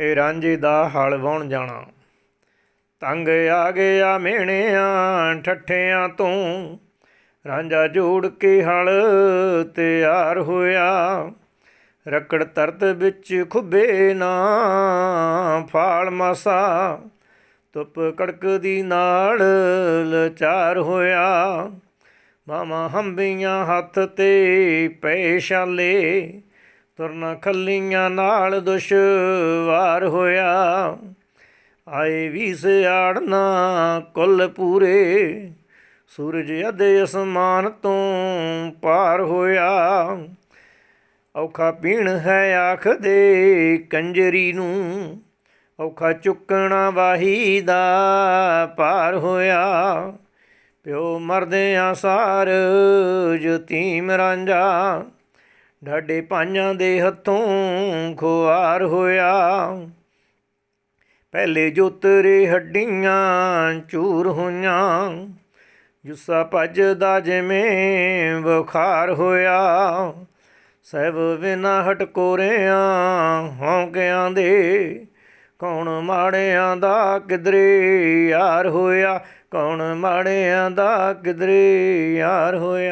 ਇਹ ਰਾਂਝੇ ਦਾ ਹਲ ਵਾਉਣ ਜਾਣਾ। ਤੰਗ ਆ ਗਿਆ ਮਿਹਣਿਆਂ, ਠੱਠਿਆਂ ਤੋਂ। ਰਾਂਝਾ ਜੋੜ ਕੇ ਹਲ ਤਿਆਰ ਹੋਇਆ। ਰਕੜ ਤਰਤ ਵਿੱਚ ਖੁੱਬੇ ਨਾ, ਫਾਲ ਮਸਾ। ਧੁੱਪ ਕੜਕਦੀ ਨਾਲ ਲਚਾਰ ਹੋਇਆ। ਮਾਮਾ ਹੰਬੀਆਂ ਹੱਥ ਤੇ ਪਏ ਛਾਲੇ। ਤੁਰਨ ਖੱਲੀਆਂ ਨਾਲ ਦੁਸ਼ਵਾਰ ਹੋਇਆ। ਆਏ ਵੀ ਸਿਆੜਨਾ ਕੁੱਲ ਪੂਰੇ, ਸੂਰਜ ਅਦੇ ਅਸਮਾਨ ਤੋਂ ਪਾਰ ਹੋਇਆ। ਔਖਾ ਪੀਣ ਹੈ ਆਖ ਦੇ ਕੰਜਰੀ ਨੂੰ, ਔਖਾ ਚੁੱਕਣਾ ਵਾਹੀ ਦਾ ਪਾਰ ਹੋਇਆ। ਪਿਓ ਮਰਦਿਆਂ ਸਾਰ ਯਤੀਮ ਰਾਂਝਾ ਡਾਡੇ ਪਾਈਆਂ ਦੇ ਹੱਥੋਂ ਖੁਆਰ ਹੋਇਆ। ਪਹਿਲੇ ਜੋ ਤੇਰੇ ਹੱਡੀਆਂ ਚੂਰ ਹੋਈਆਂ। ਜੁੱਸਾ ਭੱਜਦਾ ਜਿਵੇਂ ਬੁਖਾਰ ਹੋਇਆ। ਸਹਿਬ ਬਿਨਾ ਹਟਕੋਰਿਆਂ ਹੌਂਕਿਆਂ ਦੇ ਕੌਣ ਮਾੜਿਆਂ ਦਾ ਕਿਧਰੇ ਯਾਰ ਹੋਇਆ? ਕੌਣ ਮਾੜਿਆਂ ਦਾ ਕਿਧਰੇ ਯਾਰ ਹੋਇਆ?